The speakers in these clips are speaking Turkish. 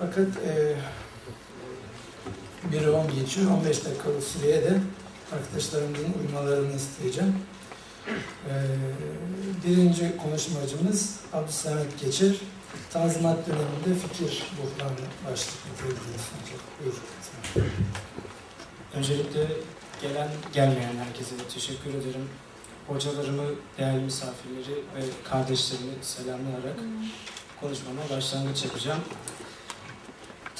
Fakat e, biri 10 geçiyor, 15 dakikalık süreye de arkadaşlarımızın uymalarını isteyeceğim. E, birinci konuşmacımız Abdülsamet Geçer. Tanzimat döneminde fikir buhranı başlıklı. Buyurun. Öncelikle gelen gelmeyen herkese teşekkür ederim. Hocalarımı, değerli misafirleri ve kardeşlerimi selamlayarak konuşmama başlangıç yapacağım.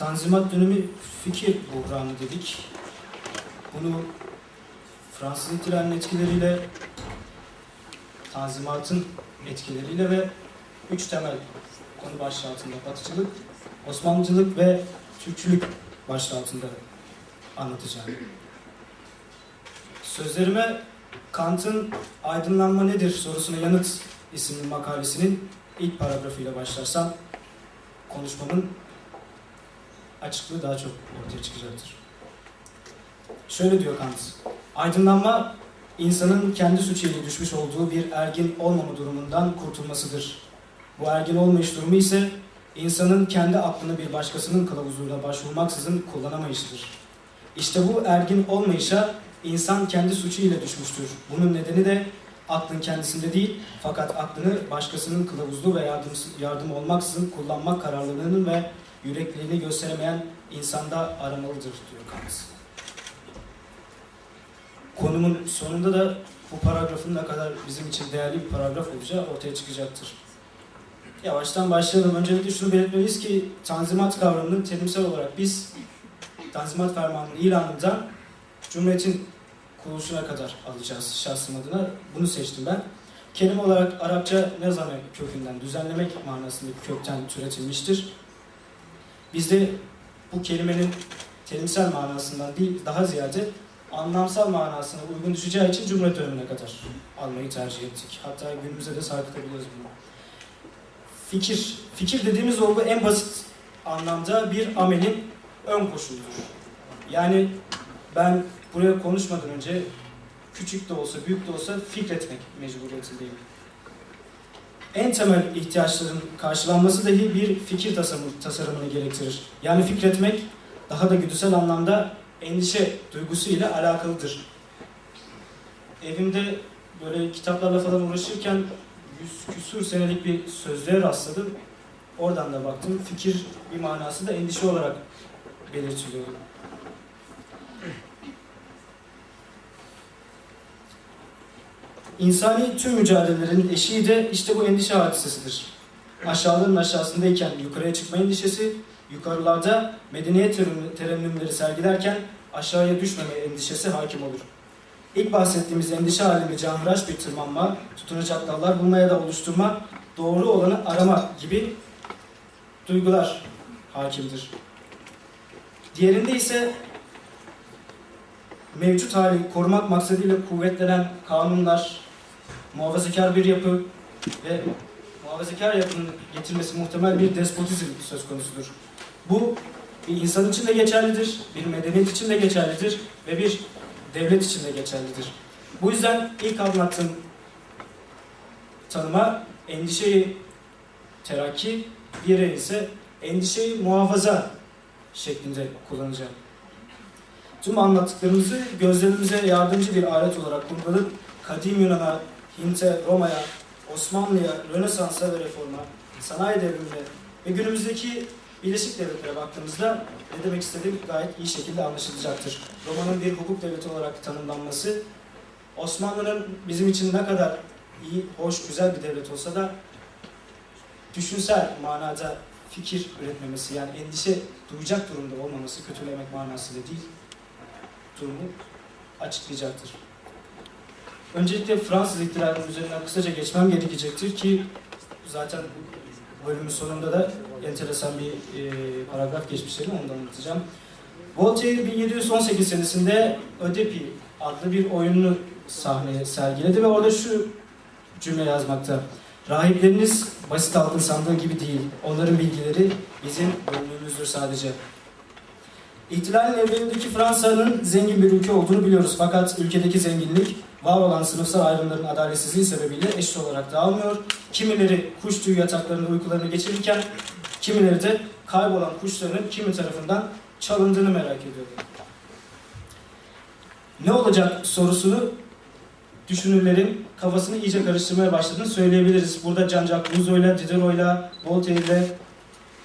Tanzimat dönemi fikir buhranı dedik. Bunu Fransız ihtilalinin etkileriyle, Tanzimat'ın etkileriyle ve üç temel konu başlığı altında Batıcılık, Osmanlıcılık ve Türkçülük başlığı altında anlatacağım. Sözlerime Kant'ın Aydınlanma Nedir sorusuna yanıt isimli makalesinin ilk paragrafıyla başlarsam konuşmamın açıklığı daha çok ortaya çıkacaktır. Şöyle diyor Kant. Aydınlanma insanın kendi ile düşmüş olduğu bir ergin olmama durumundan kurtulmasıdır. Bu ergin olmayış durumu ise insanın kendi aklını bir başkasının kılavuzluğuna başvurmaksızın kullanamayışıdır. İşte bu ergin olmayışa insan kendi suçu ile düşmüştür. Bunun nedeni de aklın kendisinde değil fakat aklını başkasının kılavuzluğu ve yardım, yardım olmaksızın kullanmak kararlılığının ve yürekliğini gösteremeyen insanda aramalıdır diyor Kant. Konumun sonunda da bu paragrafın ne kadar bizim için değerli bir paragraf olacağı ortaya çıkacaktır. Yavaştan başlayalım. Öncelikle şunu belirtmeliyiz ki tanzimat kavramını terimsel olarak biz Tanzimat Fermanı'nın ilanından Cumhuriyet'in kuruluşuna kadar alacağız şahsım adına. Bunu seçtim ben. Kelime olarak Arapça nezame kökünden düzenlemek manasındaki kökten türetilmiştir. Bizde bu kelimenin terimsel manasından değil daha ziyade anlamsal manasına uygun düşeceği için Cumhuriyet dönemine kadar almayı tercih ettik. Hatta günümüzde de sarkıtabiliriz bunu. Fikir, fikir dediğimiz olgu en basit anlamda bir amelin ön koşuludur. Yani ben buraya konuşmadan önce küçük de olsa büyük de olsa fikretmek mecburiyetindeyim. En temel ihtiyaçların karşılanması dahi bir fikir tasarımı, tasarımını gerektirir. Yani fikretmek daha da güdüsel anlamda endişe duygusu ile alakalıdır. Evimde böyle kitaplarla falan uğraşırken yüz küsur senelik bir sözlüğe rastladım. Oradan da baktım. Fikir bir manası da endişe olarak belirtiliyor. İnsani tüm mücadelelerin eşiği de işte bu endişe hadisesidir. Aşağıların aşağısındayken yukarıya çıkma endişesi, yukarılarda medeniyet terennümleri sergilerken aşağıya düşmeme endişesi hakim olur. İlk bahsettiğimiz endişe halinde canhıraş bir tırmanma, tutunacak dallar bulma ya da oluşturma, doğru olanı arama gibi duygular hakimdir. Diğerinde ise mevcut hali korumak maksadıyla kuvvetlenen kanunlar, muhafazakar bir yapı ve muhafazakar yapının getirmesi muhtemel bir despotizm söz konusudur. Bu bir insan için de geçerlidir, bir medeniyet için de geçerlidir ve bir devlet için de geçerlidir. Bu yüzden ilk anlattığım tanıma endişeyi terakki, diğeri ise endişeyi muhafaza şeklinde kullanacağım. Tüm anlattıklarımızı gözlerimize yardımcı bir alet olarak kurgulanıp kadim Yunan'a, Hint'e, Roma'ya, Osmanlı'ya, Rönesans'a ve Reform'a, sanayi devrimine ve günümüzdeki Birleşik Devletlere baktığımızda ne demek istediğim gayet iyi şekilde anlaşılacaktır. Roma'nın bir hukuk devleti olarak tanımlanması, Osmanlı'nın bizim için ne kadar iyi, hoş, güzel bir devlet olsa da düşünsel manada fikir üretmemesi yani endişe duyacak durumda olmaması kötülemek manasıyla değil durumu açıklayacaktır. Öncelikle Fransız ihtilalinin üzerinden kısaca geçmem gerekecektir ki zaten bölümün sonunda da enteresan bir e, paragraf geçmişlerini ondan anlatacağım. Voltaire 1718 senesinde Ödepi adlı bir oyununu sahneye sergiledi ve orada şu cümle yazmakta. Rahipleriniz basit halkın sandığı gibi değil. Onların bilgileri bizim bölümümüzdür sadece. İhtilalin evvelindeki Fransa'nın zengin bir ülke olduğunu biliyoruz. Fakat ülkedeki zenginlik var olan sınıfsal ayrımların adaletsizliği sebebiyle eşit olarak dağılmıyor. Kimileri kuş tüyü yataklarında uykularını geçirirken Kimileri de kaybolan kuşlarının kimi tarafından çalındığını merak ediyordu. Ne olacak sorusunu düşünürlerin kafasını iyice karıştırmaya başladığını söyleyebiliriz. Burada Jean-Jacques Rousseau'yla, Diderot'la, Voltaire'le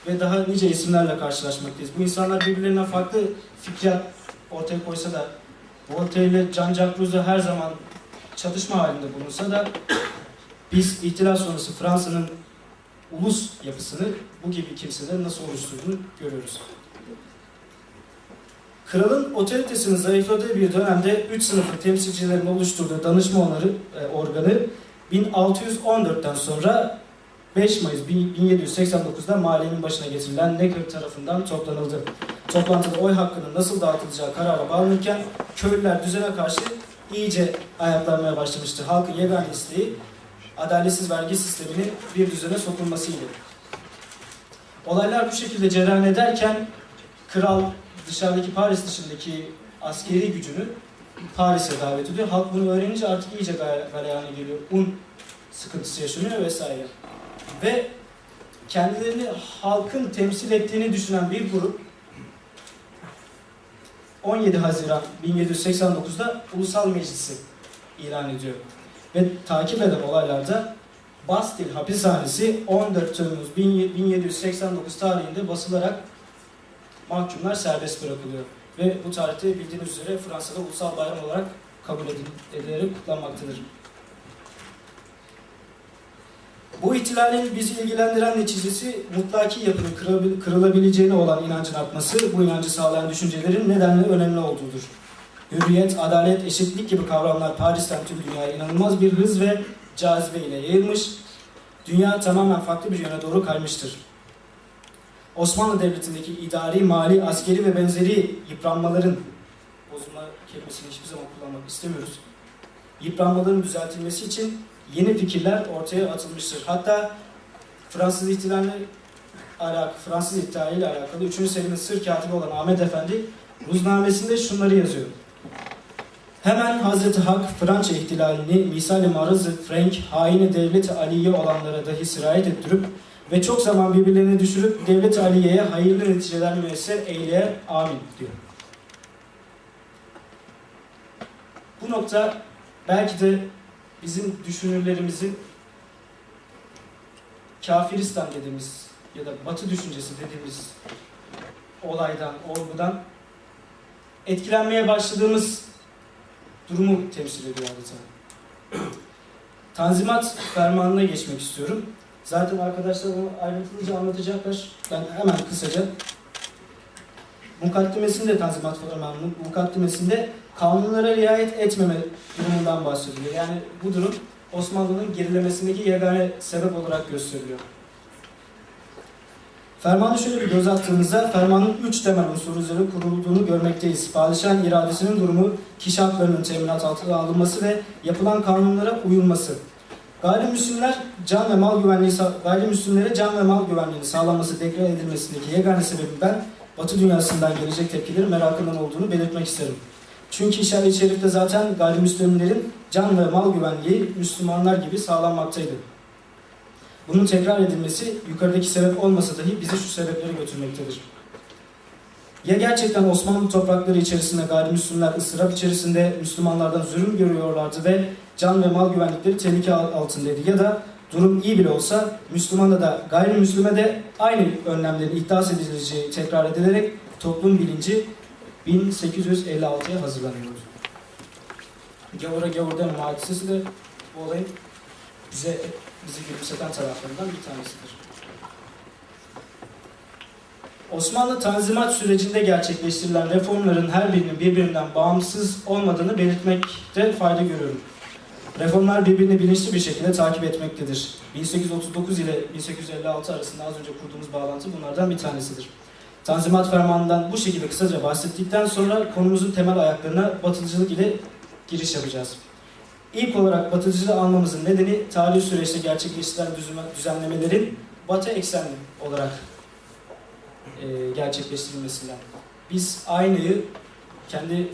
ve daha nice isimlerle karşılaşmaktayız. Bu insanlar birbirlerinden farklı fikriyat ortaya koysa da Voltaire ile Jean-Jacques Rousseau her zaman çatışma halinde bulunsa da biz ihtilal sonrası Fransa'nın ulus yapısını bu gibi kimselerin nasıl oluşturduğunu görüyoruz. Kralın otoritesinin zayıfladığı bir dönemde üç sınıfı temsilcilerin oluşturduğu danışma onarı, e, organı 1614'ten sonra 5 Mayıs 1789'da mahallenin başına getirilen Necker tarafından toplanıldı. Toplantıda oy hakkının nasıl dağıtılacağı karara bağlanırken köylüler düzene karşı iyice ayaklanmaya başlamıştı. Halkın yegane isteği adaletsiz vergi sisteminin bir düzene sokulmasıydı. Olaylar bu şekilde cereyan ederken kral dışarıdaki Paris dışındaki askeri gücünü Paris'e davet ediyor. Halk bunu öğrenince artık iyice galeyana geliyor. Un sıkıntısı yaşanıyor vesaire. Ve kendilerini halkın temsil ettiğini düşünen bir grup 17 Haziran 1789'da Ulusal Meclisi ilan ediyor. Ve takip eden olaylarda Bastil hapishanesi 14 Temmuz 1789 tarihinde basılarak mahkumlar serbest bırakılıyor. Ve bu tarihte bildiğiniz üzere Fransa'da ulusal bayram olarak kabul edil- edilerek kutlanmaktadır. Bu ihtilalin bizi ilgilendiren neticesi mutlaki yapının kırılabileceğine olan inancın artması, bu inancı sağlayan düşüncelerin nedenle önemli olduğudur. Hürriyet, adalet, eşitlik gibi kavramlar Paris'ten tüm dünyaya inanılmaz bir hız ve cazibe ile yayılmış, dünya tamamen farklı bir yöne doğru kaymıştır. Osmanlı Devleti'ndeki idari, mali, askeri ve benzeri yıpranmaların, bozulma kelimesini hiçbir zaman kullanmak istemiyoruz, yıpranmaların düzeltilmesi için yeni fikirler ortaya atılmıştır. Hatta Fransız ihtilalle alakalı, Fransız ihtilaliyle alakalı 3. serinin sır katibi olan Ahmet Efendi ruznamesinde şunları yazıyor. Hemen Hazreti Hak Fransa ihtilalini misal-i marazı Frank haini devleti Aliye olanlara dahi sirayet ettirip ve çok zaman birbirlerini düşürüp devlet Aliye'ye hayırlı neticeler müyesser eyleye amin diyor. Bu nokta belki de bizim düşünürlerimizin kafiristan dediğimiz ya da batı düşüncesi dediğimiz olaydan, olgudan etkilenmeye başladığımız durumu temsil ediyor adeta. Tanzimat fermanına geçmek istiyorum. Zaten arkadaşlar onu ayrıntılıca anlatacaklar. Ben hemen kısaca mukaddimesinde Tanzimat Fermanı'nın mukaddimesinde kanunlara riayet etmeme durumundan bahsediliyor. Yani bu durum Osmanlı'nın gerilemesindeki yegane sebep olarak gösteriliyor. Fermanı şöyle bir göz attığımızda fermanın üç temel unsur üzerine kurulduğunu görmekteyiz. Padişahın iradesinin durumu, kişi haklarının teminat altına alınması ve yapılan kanunlara uyulması. Gayrimüslimler can ve mal güvenliği gayrimüslimlere can ve mal güvenliğini sağlanması deklar edilmesindeki yegane sebebin ben Batı dünyasından gelecek tepkileri merakından olduğunu belirtmek isterim. Çünkü işaret şerifte zaten gayrimüslimlerin can ve mal güvenliği Müslümanlar gibi sağlanmaktaydı. Bunun tekrar edilmesi yukarıdaki sebep olmasa dahi bizi şu sebeplere götürmektedir. Ya gerçekten Osmanlı toprakları içerisinde gayrimüslimler ıstırap içerisinde Müslümanlardan zulüm görüyorlardı ve can ve mal güvenlikleri tehlike altındaydı ya da durum iyi bile olsa Müslümana da gayrimüslime de aynı önlemlerin ihdas edileceği tekrar edilerek toplum bilinci 1856'ya hazırlanıyordu. Gavura Gavur'dan hadisesi de bu olayın bize bizi gülümseten taraflarından bir tanesidir. Osmanlı Tanzimat sürecinde gerçekleştirilen reformların her birinin birbirinden bağımsız olmadığını belirtmekte fayda görüyorum. Reformlar birbirini bilinçli bir şekilde takip etmektedir. 1839 ile 1856 arasında az önce kurduğumuz bağlantı bunlardan bir tanesidir. Tanzimat Fermanı'ndan bu şekilde kısaca bahsettikten sonra konumuzun temel ayaklarına batılıcılık ile giriş yapacağız. İlk olarak batıcılığı almamızın nedeni tarihi süreçte gerçekleştirilen düzenlemelerin batı eksenli olarak e, gerçekleştirilmesinden. Biz aynayı kendi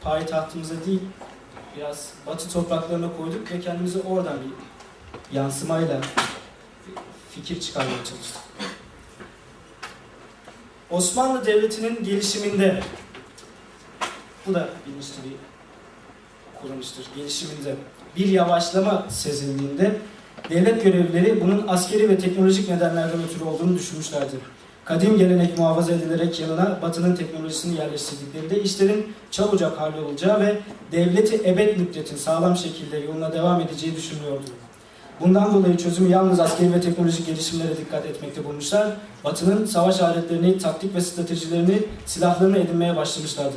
payitahtımıza değil biraz batı topraklarına koyduk ve kendimize oradan bir yansımayla fikir çıkarmaya çalıştık. Osmanlı Devleti'nin gelişiminde bu da bilinçli bir kullanıştır. Gelişiminde bir yavaşlama sezildiğinde devlet görevlileri bunun askeri ve teknolojik nedenlerden ötürü olduğunu düşünmüşlerdir. Kadim gelenek muhafaza edilerek yanına Batı'nın teknolojisini yerleştirdiklerinde işlerin çabucak hallolacağı ve devleti ebed müddetin sağlam şekilde yoluna devam edeceği düşünülüyordu. Bundan dolayı çözümü yalnız askeri ve teknolojik gelişimlere dikkat etmekte bulmuşlar. Batı'nın savaş aletlerini, taktik ve stratejilerini, silahlarını edinmeye başlamışlardı.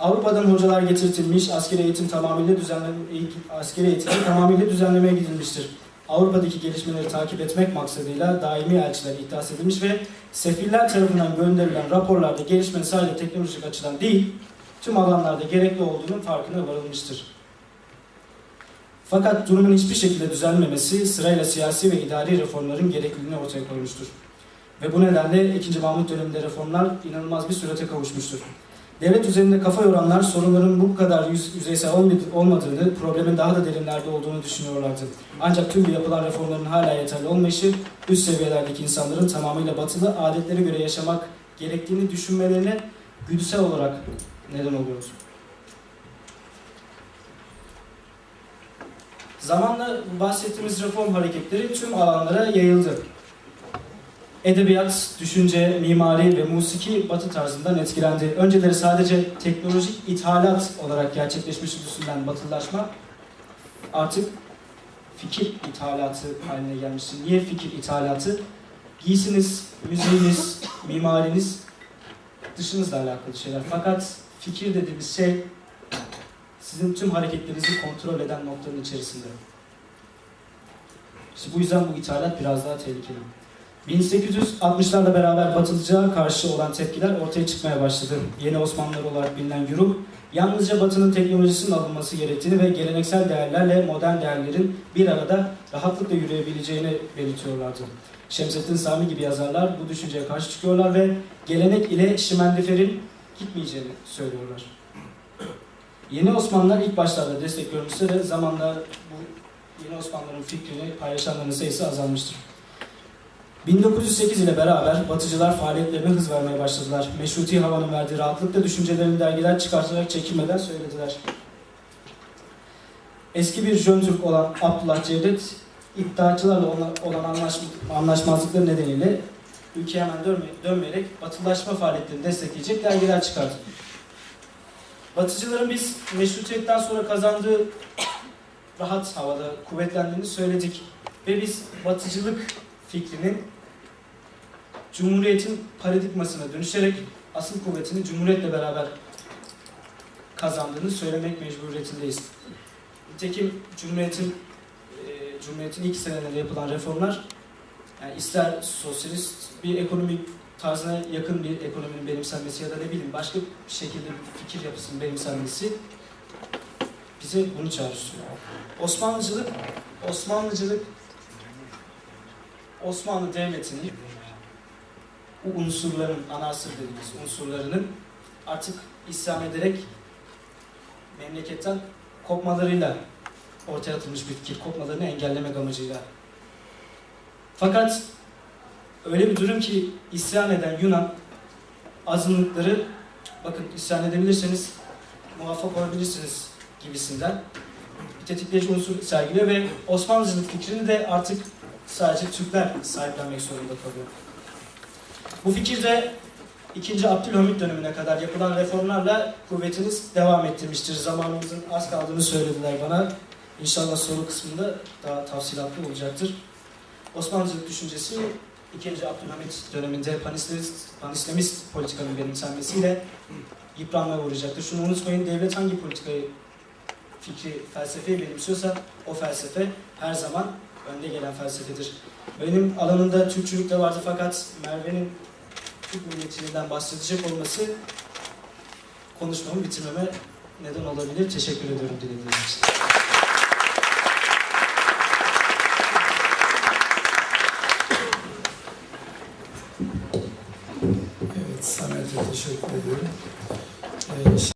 Avrupa'dan hocalar getirtilmiş, askeri eğitim tamamıyla düzenleme, askeri eğitimi tamamıyla düzenlemeye gidilmiştir. Avrupa'daki gelişmeleri takip etmek maksadıyla daimi elçiler ihdas edilmiş ve sefirler tarafından gönderilen raporlarda gelişmenin sadece teknolojik açıdan değil, tüm alanlarda gerekli olduğunun farkına varılmıştır. Fakat durumun hiçbir şekilde düzelmemesi sırayla siyasi ve idari reformların gerekliliğini ortaya koymuştur. Ve bu nedenle 2. Mahmut döneminde reformlar inanılmaz bir sürete kavuşmuştur. Devlet üzerinde kafa yoranlar sorunların bu kadar yüz, yüzeysel olmadı- olmadığını, problemin daha da derinlerde olduğunu düşünüyorlardı. Ancak tüm bu yapılan reformların hala yeterli olmayışı, üst seviyelerdeki insanların tamamıyla batılı adetlere göre yaşamak gerektiğini düşünmelerine güdüsel olarak neden oluyor. Zamanla bahsettiğimiz reform hareketleri tüm alanlara yayıldı. Edebiyat, düşünce, mimari ve musiki batı tarzından etkilendi. Önceleri sadece teknolojik ithalat olarak gerçekleşmiş düşünülen batılılaşma artık fikir ithalatı haline gelmiştir. Niye fikir ithalatı? Giysiniz, müziğiniz, mimariniz dışınızla alakalı şeyler. Fakat fikir dediğimiz şey sizin tüm hareketlerinizi kontrol eden noktanın içerisinde. İşte bu yüzden bu ithalat biraz daha tehlikeli. 1860'larla beraber Batılıcığa karşı olan tepkiler ortaya çıkmaya başladı. Yeni Osmanlılar olarak bilinen grup, yalnızca Batı'nın teknolojisinin alınması gerektiğini ve geleneksel değerlerle modern değerlerin bir arada rahatlıkla yürüyebileceğini belirtiyorlardı. Şemsettin Sami gibi yazarlar bu düşünceye karşı çıkıyorlar ve gelenek ile şimendiferin gitmeyeceğini söylüyorlar. Yeni Osmanlılar ilk başlarda destek görmüşse de zamanla bu yeni Osmanlıların fikrini paylaşanların sayısı azalmıştır. 1908 ile beraber Batıcılar faaliyetlerine hız vermeye başladılar. Meşruti havanın verdiği rahatlıkla düşüncelerini dergiler çıkartarak çekinmeden söylediler. Eski bir Jön Türk olan Abdullah Cevdet, iddiaçılarla olan- olan anlaşma- anlaşmazlıkları nedeniyle ülkeye hemen dönme- dönmeyerek batılaşma faaliyetlerini destekleyecek dergiler çıkardı. Batıcıların biz meşrutiyetten sonra kazandığı rahat havada kuvvetlendiğini söyledik. Ve biz batıcılık fikrinin Cumhuriyetin paradigmasına dönüşerek asıl kuvvetini Cumhuriyetle beraber kazandığını söylemek mecburiyetindeyiz. Nitekim Cumhuriyetin e, Cumhuriyetin ilk senelerinde yapılan reformlar yani ister sosyalist bir ekonomik tarzına yakın bir ekonominin benimsenmesi ya da ne bileyim başka bir şekilde bir fikir yapısının benimsenmesi bize bunu çağrıştırıyor. Osmanlıcılık, Osmanlıcılık Osmanlı Devleti'nin bu unsurların, anasır dediğimiz unsurlarının artık isyan ederek memleketten kopmalarıyla ortaya atılmış bir fikir, kopmalarını engellemek amacıyla. Fakat öyle bir durum ki isyan eden Yunan azınlıkları bakın isyan edebilirseniz muvaffak olabilirsiniz gibisinden bir tetikleyici unsur sergiliyor ve Osmanlıcılık fikrini de artık sadece Türkler sahiplenmek zorunda kalıyor. Bu fikir de 2. Abdülhamit dönemine kadar yapılan reformlarla kuvvetiniz devam ettirmiştir. Zamanımızın az kaldığını söylediler bana. İnşallah soru kısmında daha tafsilatlı olacaktır. Osmanlıcılık düşüncesi 2. Abdülhamit döneminde panislamist, panislamist politikanın benimsenmesiyle yıpranmaya uğrayacaktır. Şunu unutmayın, devlet hangi politikayı, fikri, felsefeyi benimsiyorsa o felsefe her zaman önde gelen felsefedir. Benim alanında Türkçülük de vardı fakat Merve'nin Türk milliyetçiliğinden bahsedecek olması konuşmamı bitirmeme neden olabilir. Teşekkür ediyorum dinlediğiniz için. Teşekkür ediyorum.